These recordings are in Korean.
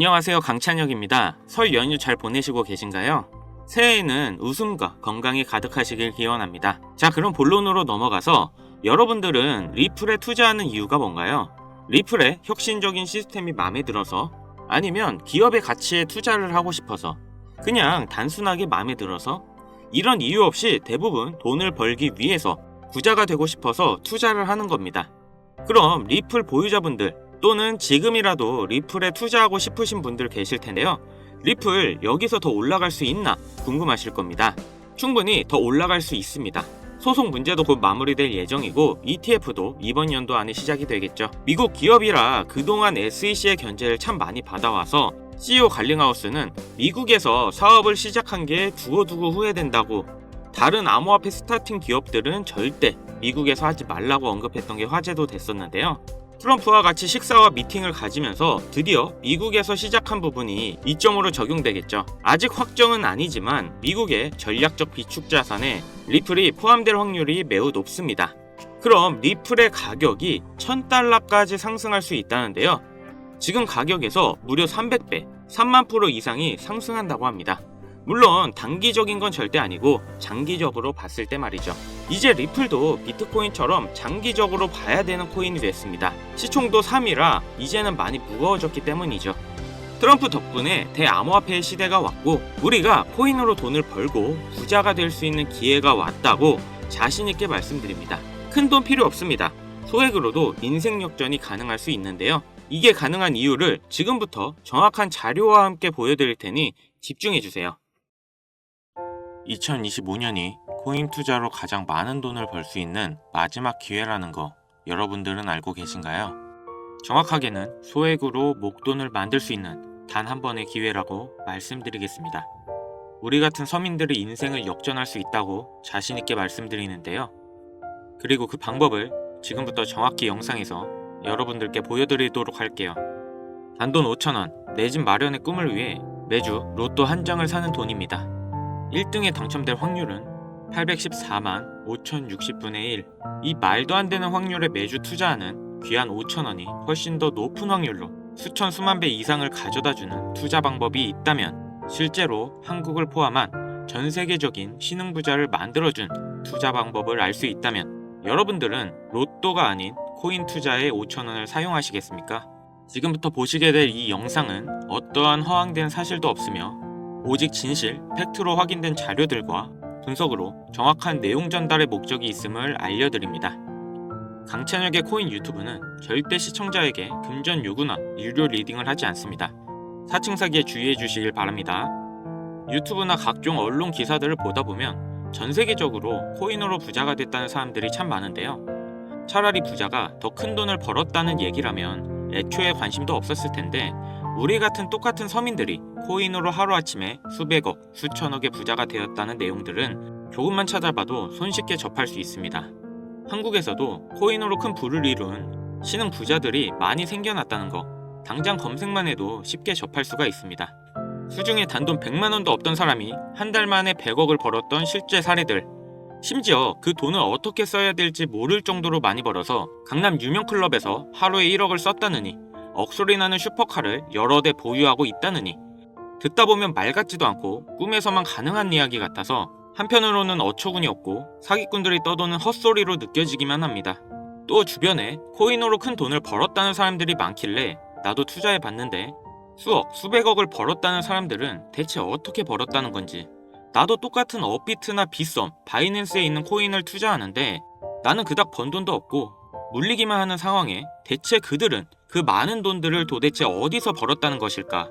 안녕하세요. 강찬혁입니다. 설 연휴 잘 보내시고 계신가요? 새해에는 웃음과 건강이 가득하시길 기원합니다. 자, 그럼 본론으로 넘어가서 여러분들은 리플에 투자하는 이유가 뭔가요? 리플의 혁신적인 시스템이 마음에 들어서 아니면 기업의 가치에 투자를 하고 싶어서 그냥 단순하게 마음에 들어서 이런 이유 없이 대부분 돈을 벌기 위해서 부자가 되고 싶어서 투자를 하는 겁니다. 그럼 리플 보유자분들 또는 지금이라도 리플에 투자하고 싶으신 분들 계실 텐데요. 리플 여기서 더 올라갈 수 있나 궁금하실 겁니다. 충분히 더 올라갈 수 있습니다. 소송 문제도 곧 마무리될 예정이고 ETF도 이번 연도 안에 시작이 되겠죠. 미국 기업이라 그동안 SEC의 견제를 참 많이 받아와서 CEO 갈링하우스는 미국에서 사업을 시작한 게 두고두고 후회된다고 다른 암호화폐 스타팅 기업들은 절대 미국에서 하지 말라고 언급했던 게 화제도 됐었는데요. 트럼프와 같이 식사와 미팅을 가지면서 드디어 미국에서 시작한 부분이 이점으로 적용되겠죠. 아직 확정은 아니지만 미국의 전략적 비축 자산에 리플이 포함될 확률이 매우 높습니다. 그럼 리플의 가격이 1000달러까지 상승할 수 있다는데요. 지금 가격에서 무려 300배, 3만 프로 이상이 상승한다고 합니다. 물론 단기적인 건 절대 아니고 장기적으로 봤을 때 말이죠. 이제 리플도 비트코인처럼 장기적으로 봐야 되는 코인이 됐습니다. 시총도 3이라 이제는 많이 무거워졌기 때문이죠. 트럼프 덕분에 대암호화폐의 시대가 왔고 우리가 코인으로 돈을 벌고 부자가 될 수 있는 기회가 왔다고 자신있게 말씀드립니다. 큰 돈 필요 없습니다. 소액으로도 인생 역전이 가능할 수 있는데요. 이게 가능한 이유를 지금부터 정확한 자료와 함께 보여드릴 테니 집중해주세요. 2025년이 코인 투자로 가장 많은 돈을 벌 수 있는 마지막 기회라는 거 여러분들은 알고 계신가요? 정확하게는 소액으로 목돈을 만들 수 있는 단 한 번의 기회라고 말씀드리겠습니다. 우리 같은 서민들의 인생을 역전할 수 있다고 자신있게 말씀드리는데요. 그리고 그 방법을 지금부터 정확히 영상에서 여러분들께 보여드리도록 할게요. 단돈 5천원, 내 집 마련의 꿈을 위해 매주 로또 한 장을 사는 돈입니다. 1등에 당첨될 확률은 814만 5060분의 1. 이 말도 안 되는 확률에 매주 투자하는 귀한 5천원이 훨씬 더 높은 확률로 수천 수만 배 이상을 가져다 주는 투자 방법이 있다면 실제로 한국을 포함한 전 세계적인 신흥 부자를 만들어준 투자 방법을 알 수 있다면 여러분들은 로또가 아닌 코인 투자에 5천원을 사용하시겠습니까? 지금부터 보시게 될 이 영상은 어떠한 허황된 사실도 없으며 오직 진실, 팩트로 확인된 자료들과 분석으로 정확한 내용 전달의 목적이 있음을 알려드립니다. 강찬혁의 코인 유튜브는 절대 시청자에게 금전 요구나 유료 리딩을 하지 않습니다. 사칭 사기에 주의해 주시길 바랍니다. 유튜브나 각종 언론 기사들을 보다 보면 전 세계적으로 코인으로 부자가 됐다는 사람들이 참 많은데요. 차라리 부자가 더 큰 돈을 벌었다는 얘기라면 애초에 관심도 없었을 텐데 우리 같은 똑같은 서민들이 코인으로 하루아침에 수백억, 수천억의 부자가 되었다는 내용들은 조금만 찾아봐도 손쉽게 접할 수 있습니다. 한국에서도 코인으로 큰 부를 이룬 신흥 부자들이 많이 생겨났다는 거 당장 검색만 해도 쉽게 접할 수가 있습니다. 수중에 단돈 100만 원도 없던 사람이 한 달 만에 100억을 벌었던 실제 사례들 심지어 그 돈을 어떻게 써야 될지 모를 정도로 많이 벌어서 강남 유명 클럽에서 하루에 1억을 썼다느니 억소리 나는 슈퍼카를 여러 대 보유하고 있다느니 듣다 보면 말 같지도 않고 꿈에서만 가능한 이야기 같아서 한편으로는 어처구니 없고 사기꾼들이 떠도는 헛소리로 느껴지기만 합니다. 또 주변에 코인으로 큰 돈을 벌었다는 사람들이 많길래 나도 투자해 봤는데 수억, 수백억을 벌었다는 사람들은 대체 어떻게 벌었다는 건지 나도 똑같은 업비트나 빗썸, 바이낸스에 있는 코인을 투자하는데 나는 그닥 번 돈도 없고 물리기만 하는 상황에 대체 그들은 그 많은 돈들을 도대체 어디서 벌었다는 것일까?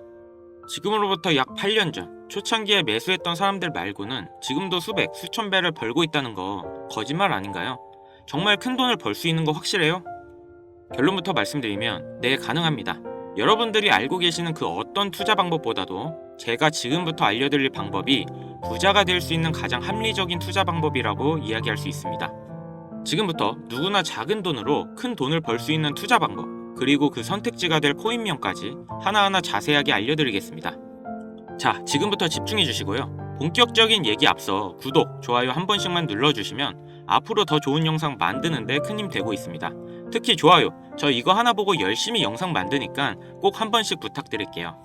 지금으로부터 약 8년 전 초창기에 매수했던 사람들 말고는 지금도 수백, 수천 배를 벌고 있다는 거 거짓말 아닌가요? 정말 큰 돈을 벌 수 있는 거 확실해요? 결론부터 말씀드리면 네 가능합니다. 여러분들이 알고 계시는 그 어떤 투자 방법보다도 제가 지금부터 알려드릴 방법이 부자가 될 수 있는 가장 합리적인 투자 방법이라고 이야기할 수 있습니다. 지금부터 누구나 작은 돈으로 큰 돈을 벌 수 있는 투자 방법, 그리고 그 선택지가 될 코인명까지 하나하나 자세하게 알려드리겠습니다. 자, 지금부터 집중해 주시고요. 본격적인 얘기 앞서 구독, 좋아요 한 번씩만 눌러주시면 앞으로 더 좋은 영상 만드는데 큰 힘 되고 있습니다. 특히 좋아요, 저 이거 하나 보고 열심히 영상 만드니까 꼭 한 번씩 부탁드릴게요.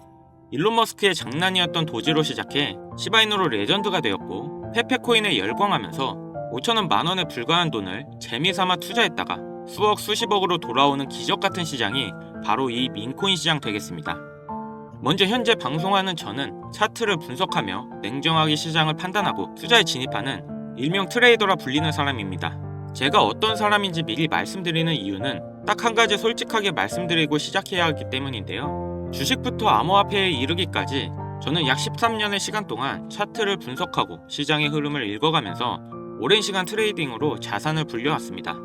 일론 머스크의 장난이었던 도지로 시작해 시바이누로 레전드가 되었고 페페코인에 열광하면서 5천원 만원에 불과한 돈을 재미삼아 투자했다가 수억 수십억으로 돌아오는 기적 같은 시장이 바로 이 민코인 시장 되겠습니다. 먼저 현재 방송하는 저는 차트를 분석하며 냉정하게 시장을 판단하고 투자에 진입하는 일명 트레이더라 불리는 사람입니다. 제가 어떤 사람인지 미리 말씀드리는 이유는 딱 한 가지 솔직하게 말씀드리고 시작해야 하기 때문인데요. 주식부터 암호화폐에 이르기까지 저는 약 13년의 시간 동안 차트를 분석하고 시장의 흐름을 읽어가면서 오랜 시간 트레이딩으로 자산을 불려왔습니다.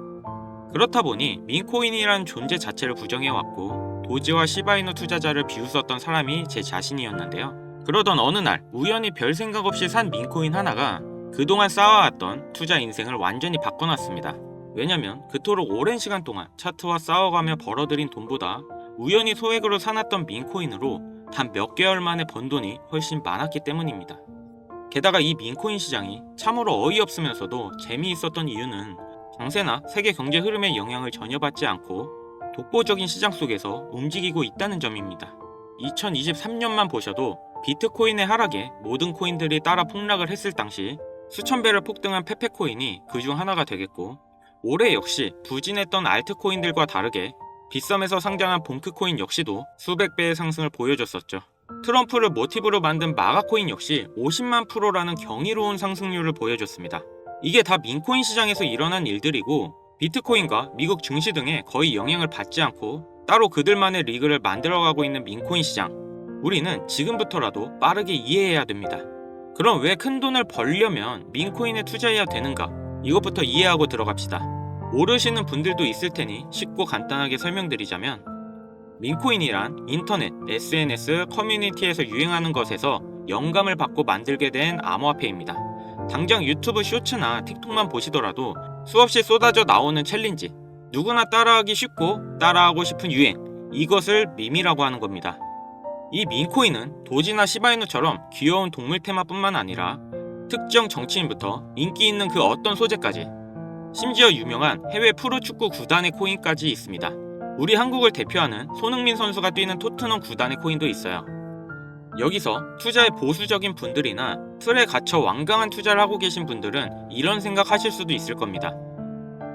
그렇다 보니 민코인이라는 존재 자체를 부정해왔고 도지와 시바이누 투자자를 비웃었던 사람이 제 자신이었는데요. 그러던 어느 날 우연히 별 생각 없이 산 민코인 하나가 그동안 쌓아왔던 투자 인생을 완전히 바꿔놨습니다. 왜냐면 그토록 오랜 시간 동안 차트와 싸워가며 벌어들인 돈보다 우연히 소액으로 사놨던 민코인으로 단 몇 개월 만에 번 돈이 훨씬 많았기 때문입니다. 게다가 이 민코인 시장이 참으로 어이없으면서도 재미있었던 이유는 정세나 세계 경제 흐름의 영향을 전혀 받지 않고 독보적인 시장 속에서 움직이고 있다는 점입니다. 2023년만 보셔도 비트코인의 하락에 모든 코인들이 따라 폭락을 했을 당시 수천 배를 폭등한 페페코인이 그 중 하나가 되겠고 올해 역시 부진했던 알트코인들과 다르게 빗썸에서 상장한 봉크코인 역시도 수백 배의 상승을 보여줬었죠. 트럼프를 모티브로 만든 마가코인 역시 50만 프로라는 경이로운 상승률을 보여줬습니다. 이게 다 민코인 시장에서 일어난 일들이고 비트코인과 미국 증시 등에 거의 영향을 받지 않고 따로 그들만의 리그를 만들어가고 있는 민코인 시장. 우리는 지금부터라도 빠르게 이해해야 됩니다. 그럼 왜 큰 돈을 벌려면 민코인에 투자해야 되는가? 이것부터 이해하고 들어갑시다. 모르시는 분들도 있을 테니 쉽고 간단하게 설명드리자면 민코인이란 인터넷, SNS, 커뮤니티에서 유행하는 것에서 영감을 받고 만들게 된 암호화폐입니다. 당장 유튜브 쇼츠나 틱톡만 보시더라도 수없이 쏟아져 나오는 챌린지, 누구나 따라하기 쉽고 따라하고 싶은 유행, 이것을 밈이라고 하는 겁니다. 이 민코인은 도지나 시바이누처럼 귀여운 동물 테마뿐만 아니라 특정 정치인부터 인기 있는 그 어떤 소재까지 심지어 유명한 해외 프로축구 구단의 코인까지 있습니다. 우리 한국을 대표하는 손흥민 선수가 뛰는 토트넘 구단의 코인도 있어요. 여기서 투자에 보수적인 분들이나 틀에 갇혀 완강한 투자를 하고 계신 분들은 이런 생각 하실 수도 있을 겁니다.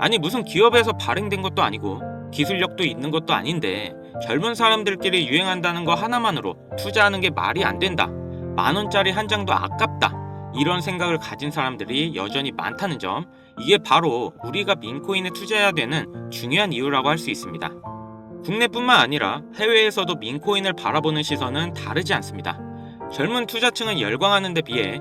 아니 무슨 기업에서 발행된 것도 아니고 기술력도 있는 것도 아닌데 젊은 사람들끼리 유행한다는 거 하나만으로 투자하는 게 말이 안 된다. 만 원짜리 한 장도 아깝다. 이런 생각을 가진 사람들이 여전히 많다는 점, 이게 바로 우리가 민코인에 투자해야 되는 중요한 이유라고 할 수 있습니다. 국내뿐만 아니라 해외에서도 민코인을 바라보는 시선은 다르지 않습니다. 젊은 투자층은 열광하는 데 비해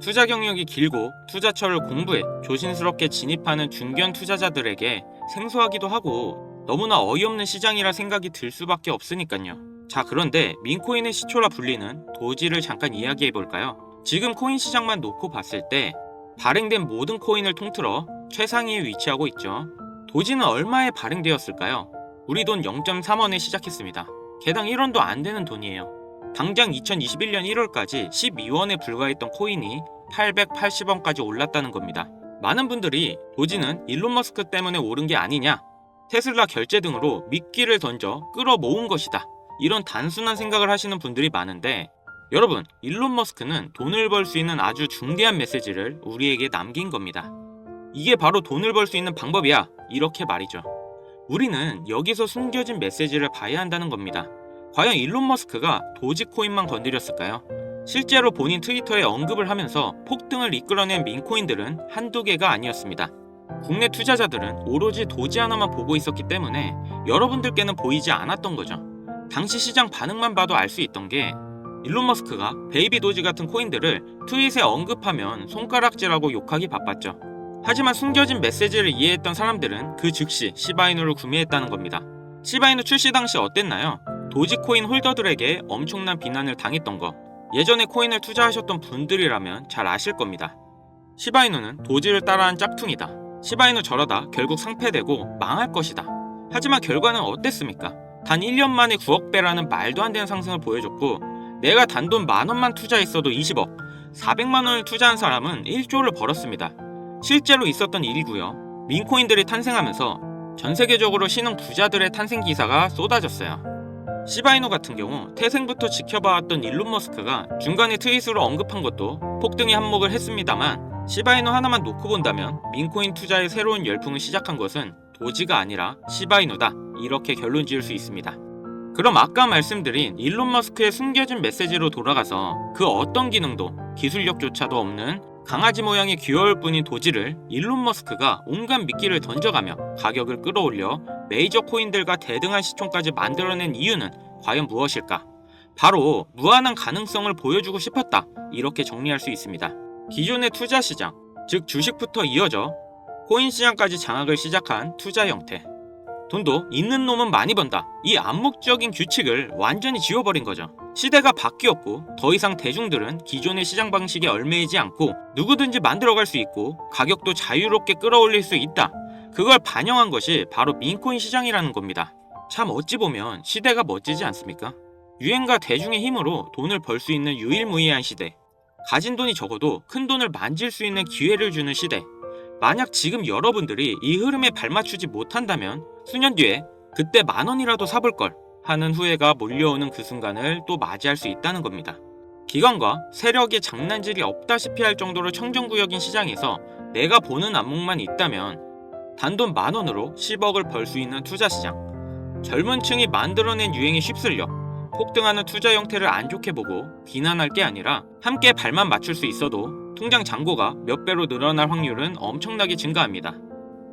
투자 경력이 길고 투자처를 공부해 조심스럽게 진입하는 중견 투자자들에게 생소하기도 하고 너무나 어이없는 시장이라 생각이 들 수밖에 없으니까요. 자, 그런데 민코인의 시초라 불리는 도지를 잠깐 이야기해 볼까요? 지금 코인 시장만 놓고 봤을 때 발행된 모든 코인을 통틀어 최상위에 위치하고 있죠. 도지는 얼마에 발행되었을까요? 우리 돈 0.3원에 시작했습니다. 개당 1원도 안 되는 돈이에요. 당장 2021년 1월까지 12원에 불과했던 코인이 880원까지 올랐다는 겁니다. 많은 분들이 도지는 일론 머스크 때문에 오른 게 아니냐, 테슬라 결제 등으로 미끼를 던져 끌어 모은 것이다. 이런 단순한 생각을 하시는 분들이 많은데 여러분, 일론 머스크는 돈을 벌 수 있는 아주 중대한 메시지를 우리에게 남긴 겁니다. 이게 바로 돈을 벌 수 있는 방법이야. 이렇게 말이죠. 우리는 여기서 숨겨진 메시지를 봐야 한다는 겁니다. 과연 일론 머스크가 도지코인만 건드렸을까요? 실제로 본인 트위터에 언급을 하면서 폭등을 이끌어낸 민코인들은 한두 개가 아니었습니다. 국내 투자자들은 오로지 도지 하나만 보고 있었기 때문에 여러분들께는 보이지 않았던 거죠. 당시 시장 반응만 봐도 알 수 있던 게 일론 머스크가 베이비 도지 같은 코인들을 트윗에 언급하면 손가락질하고 욕하기 바빴죠. 하지만 숨겨진 메시지를 이해했던 사람들은 그 즉시 시바이누를 구매했다는 겁니다. 시바이누 출시 당시 어땠나요? 도지코인 홀더들에게 엄청난 비난을 당했던 거. 예전에 코인을 투자하셨던 분들이라면 잘 아실 겁니다. 시바이누는 도지를 따라한 짝퉁이다. 시바이누 저러다 결국 상폐되고 망할 것이다. 하지만 결과는 어땠습니까? 단 1년 만에 9억 배라는 말도 안 되는 상승을 보여줬고 내가 단돈 만 원만 투자했어도 20억, 400만 원을 투자한 사람은 1조를 벌었습니다. 실제로 있었던 일이고요. 민코인들이 탄생하면서 전 세계적으로 신흥 부자들의 탄생 기사가 쏟아졌어요. 시바이노 같은 경우 태생부터 지켜봐왔던 일론 머스크가 중간에 트윗으로 언급한 것도 폭등에 한몫을 했습니다만 시바이노 하나만 놓고 본다면 민코인 투자의 새로운 열풍을 시작한 것은 도지가 아니라 시바이노다 이렇게 결론 지을 수 있습니다. 그럼 아까 말씀드린 일론 머스크의 숨겨진 메시지로 돌아가서 그 어떤 기능도 기술력조차도 없는 강아지 모양의 귀여울 뿐인 도지를 일론 머스크가 온갖 미끼를 던져가며 가격을 끌어올려 메이저 코인들과 대등한 시총까지 만들어낸 이유는 과연 무엇일까? 바로 무한한 가능성을 보여주고 싶었다. 이렇게 정리할 수 있습니다. 기존의 투자 시장, 즉 주식부터 이어져 코인 시장까지 장악을 시작한 투자 형태. 돈도 있는 놈은 많이 번다. 이 암묵적인 규칙을 완전히 지워버린 거죠. 시대가 바뀌었고 더 이상 대중들은 기존의 시장 방식에 얽매이지 않고 누구든지 만들어갈 수 있고 가격도 자유롭게 끌어올릴 수 있다. 그걸 반영한 것이 바로 민코인 시장이라는 겁니다. 참 어찌 보면 시대가 멋지지 않습니까? 유행과 대중의 힘으로 돈을 벌 수 있는 유일무이한 시대. 가진 돈이 적어도 큰 돈을 만질 수 있는 기회를 주는 시대. 만약 지금 여러분들이 이 흐름에 발맞추지 못한다면 수년 뒤에 그때 만 원이라도 사볼 걸 하는 후회가 몰려오는 그 순간을 또 맞이할 수 있다는 겁니다. 기관과 세력의 장난질이 없다시피 할 정도로 청정구역인 시장에서 내가 보는 안목만 있다면 단돈 만 원으로 10억을 벌 수 있는 투자 시장. 젊은 층이 만들어낸 유행에 휩쓸려 폭등하는 투자 형태를 안 좋게 보고 비난할 게 아니라 함께 발만 맞출 수 있어도 통장 잔고가 몇 배로 늘어날 확률은 엄청나게 증가합니다.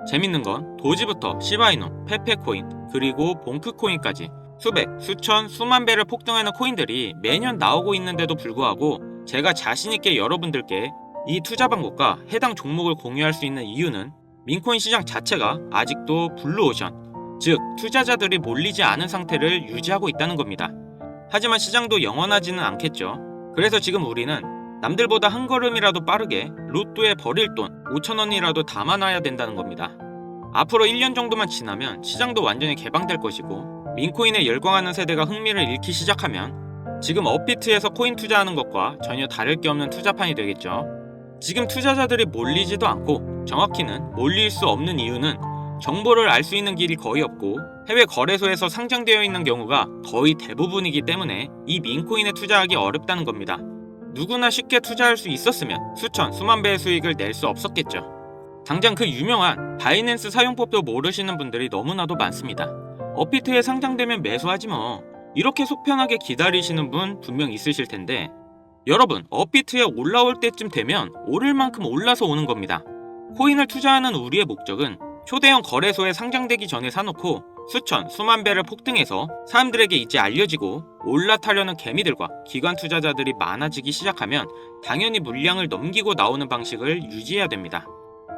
재밌는 건 도지부터 시바이노, 페페코인, 그리고 봉크코인까지 수백, 수천, 수만 배를 폭등하는 코인들이 매년 나오고 있는데도 불구하고 제가 자신있게 여러분들께 이 투자 방법과 해당 종목을 공유할 수 있는 이유는 민코인 시장 자체가 아직도 블루오션, 즉 투자자들이 몰리지 않은 상태를 유지하고 있다는 겁니다. 하지만 시장도 영원하지는 않겠죠. 그래서 지금 우리는 남들보다 한 걸음이라도 빠르게 로또에 버릴 돈 5천원이라도 담아놔야 된다는 겁니다. 앞으로 1년 정도만 지나면 시장도 완전히 개방될 것이고 민코인에 열광하는 세대가 흥미를 잃기 시작하면 지금 업비트에서 코인 투자하는 것과 전혀 다를 게 없는 투자판이 되겠죠. 지금 투자자들이 몰리지도 않고 정확히는 몰릴 수 없는 이유는 정보를 알 수 있는 길이 거의 없고 해외 거래소에서 상장되어 있는 경우가 거의 대부분이기 때문에 이 민코인에 투자하기 어렵다는 겁니다. 누구나 쉽게 투자할 수 있었으면 수천, 수만 배의 수익을 낼 수 없었겠죠. 당장 그 유명한 바이낸스 사용법도 모르시는 분들이 너무나도 많습니다. 업비트에 상장되면 매수하지 뭐. 이렇게 속편하게 기다리시는 분 분명 있으실 텐데 여러분, 업비트에 올라올 때쯤 되면 오를 만큼 올라서 오는 겁니다. 코인을 투자하는 우리의 목적은 초대형 거래소에 상장되기 전에 사놓고 수천, 수만 배를 폭등해서 사람들에게 이제 알려지고 올라타려는 개미들과 기관 투자자들이 많아지기 시작하면 당연히 물량을 넘기고 나오는 방식을 유지해야 됩니다.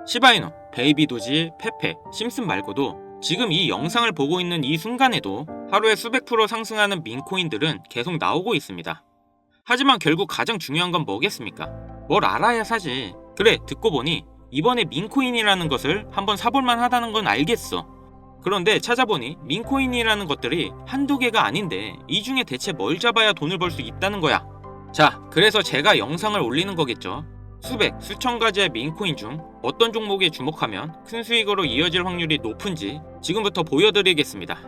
시바이노, 베이비도지, 페페, 심슨 말고도 지금 이 영상을 보고 있는 이 순간에도 하루에 수백 프로 상승하는 민코인들은 계속 나오고 있습니다. 하지만 결국 가장 중요한 건 뭐겠습니까? 뭘 알아야 사지. 그래, 듣고 보니 이번에 민코인이라는 것을 한번 사볼만 하다는 건 알겠어. 그런데 찾아보니 민코인이라는 것들이 한두 개가 아닌데 이 중에 대체 뭘 잡아야 돈을 벌 수 있다는 거야. 자, 그래서 제가 영상을 올리는 거겠죠. 수백, 수천 가지의 민코인 중 어떤 종목에 주목하면 큰 수익으로 이어질 확률이 높은지 지금부터 보여드리겠습니다.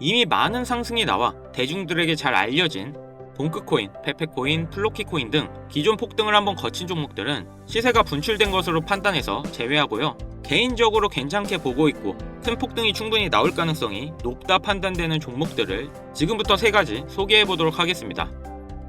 이미 많은 상승이 나와 대중들에게 잘 알려진 봉크코인, 페페코인, 플로키코인 등 기존 폭등을 한번 거친 종목들은 시세가 분출된 것으로 판단해서 제외하고요. 개인적으로 괜찮게 보고 있고 큰 폭등이 충분히 나올 가능성이 높다 판단되는 종목들을 지금부터 세 가지 소개해 보도록 하겠습니다.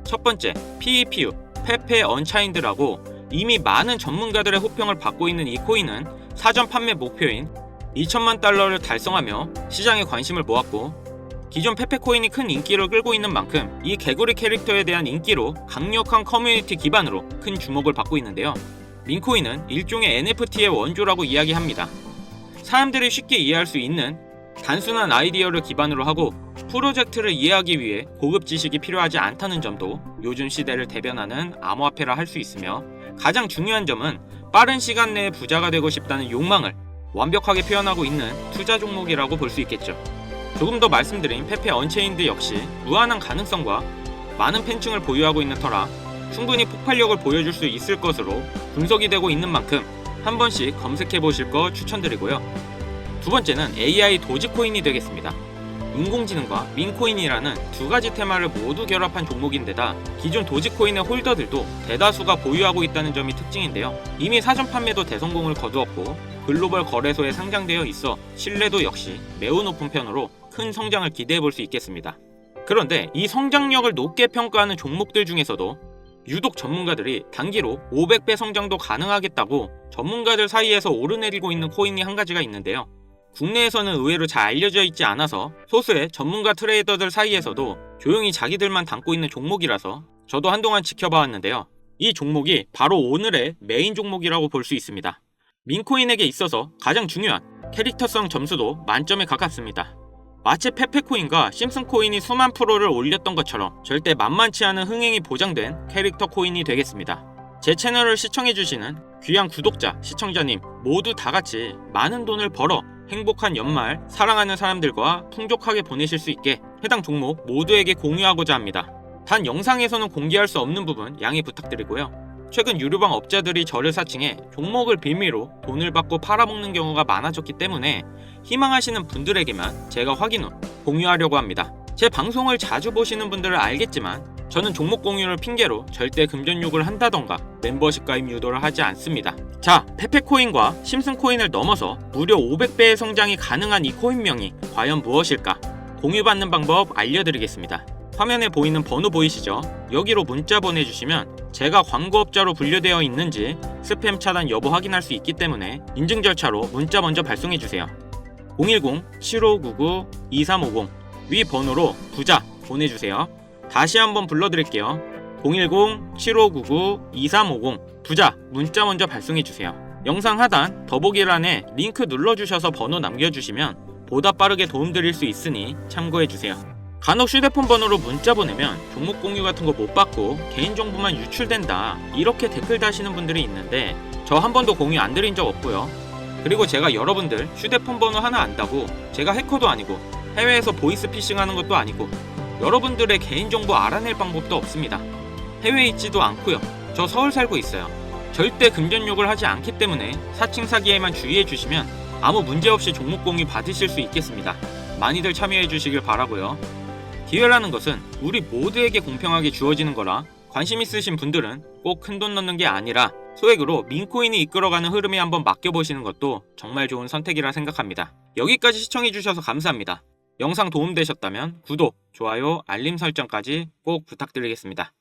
첫 번째, PEPU, 페페 언차인드라고 이미 많은 전문가들의 호평을 받고 있는 이 코인은 사전 판매 목표인 2천만 달러를 달성하며 시장에 관심을 모았고 기존 페페코인이 큰 인기를 끌고 있는 만큼 이 개구리 캐릭터에 대한 인기로 강력한 커뮤니티 기반으로 큰 주목을 받고 있는데요. 민코인은 일종의 NFT의 원조라고 이야기합니다. 사람들이 쉽게 이해할 수 있는 단순한 아이디어를 기반으로 하고 프로젝트를 이해하기 위해 고급 지식이 필요하지 않다는 점도 요즘 시대를 대변하는 암호화폐라 할 수 있으며 가장 중요한 점은 빠른 시간 내에 부자가 되고 싶다는 욕망을 완벽하게 표현하고 있는 투자 종목이라고 볼 수 있겠죠. 조금 더 말씀드린 페페 언체인드 역시 무한한 가능성과 많은 팬층을 보유하고 있는 터라 충분히 폭발력을 보여줄 수 있을 것으로 분석이 되고 있는 만큼 한 번씩 검색해 보실 거 추천드리고요. 두 번째는 AI 도지코인이 되겠습니다. 인공지능과 민코인이라는 두 가지 테마를 모두 결합한 종목인데다 기존 도지코인의 홀더들도 대다수가 보유하고 있다는 점이 특징인데요. 이미 사전 판매도 대성공을 거두었고 글로벌 거래소에 상장되어 있어 신뢰도 역시 매우 높은 편으로 큰 성장을 기대해 볼 수 있겠습니다. 그런데 이 성장력을 높게 평가하는 종목들 중에서도 유독 전문가들이 단기로 500배 성장도 가능하겠다고 전문가들 사이에서 오르내리고 있는 코인이 한 가지가 있는데요. 국내에서는 의외로 잘 알려져 있지 않아서 소수의 전문가 트레이더들 사이에서도 조용히 자기들만 담고 있는 종목이라서 저도 한동안 지켜봐 왔는데요. 이 종목이 바로 오늘의 메인 종목이라고 볼 수 있습니다. 민코인에게 있어서 가장 중요한 캐릭터성 점수도 만점에 가깝습니다. 마치 페페코인과 심슨코인이 수만 프로를 올렸던 것처럼 절대 만만치 않은 흥행이 보장된 캐릭터 코인이 되겠습니다. 제 채널을 시청해주시는 귀한 구독자, 시청자님 모두 다 같이 많은 돈을 벌어 행복한 연말 사랑하는 사람들과 풍족하게 보내실 수 있게 해당 종목 모두에게 공유하고자 합니다. 단 영상에서는 공개할 수 없는 부분 양해 부탁드리고요. 최근 유료방 업자들이 저를 사칭해 종목을 빌미로 돈을 받고 팔아먹는 경우가 많아졌기 때문에 희망하시는 분들에게만 제가 확인 후 공유하려고 합니다. 제 방송을 자주 보시는 분들은 알겠지만 저는 종목 공유를 핑계로 절대 금전 욕을 한다던가 멤버십 가입 유도를 하지 않습니다. 자, 페페코인과 심슨코인을 넘어서 무려 500배의 성장이 가능한 이 코인명이 과연 무엇일까? 공유받는 방법 알려드리겠습니다. 화면에 보이는 번호 보이시죠? 여기로 문자 보내주시면 제가 광고업자로 분류되어 있는지 스팸 차단 여부 확인할 수 있기 때문에 인증 절차로 문자 먼저 발송해주세요. 010-7599-2350 위 번호로 부자 보내주세요. 다시 한번 불러드릴게요. 010-7599-2350 부자 문자 먼저 발송해주세요. 영상 하단 더보기란에 링크 눌러주셔서 번호 남겨주시면 보다 빠르게 도움드릴 수 있으니 참고해주세요. 간혹 휴대폰 번호로 문자 보내면 종목 공유 같은 거 못 받고 개인정보만 유출된다 이렇게 댓글 다시는 분들이 있는데 저 한 번도 공유 안 드린 적 없고요. 그리고 제가 여러분들 휴대폰 번호 하나 안다고 제가 해커도 아니고 해외에서 보이스 피싱 하는 것도 아니고 여러분들의 개인정보 알아낼 방법도 없습니다. 해외에 있지도 않고요. 저 서울 살고 있어요. 절대 금전욕을 하지 않기 때문에 사칭 사기에만 주의해 주시면 아무 문제 없이 종목 공유 받으실 수 있겠습니다. 많이들 참여해 주시길 바라고요. 기회라는 것은 우리 모두에게 공평하게 주어지는 거라 관심 있으신 분들은 꼭 큰 돈 넣는 게 아니라 소액으로 민코인이 이끌어가는 흐름에 한번 맡겨보시는 것도 정말 좋은 선택이라 생각합니다. 여기까지 시청해주셔서 감사합니다. 영상 도움되셨다면 구독, 좋아요, 알림 설정까지 꼭 부탁드리겠습니다.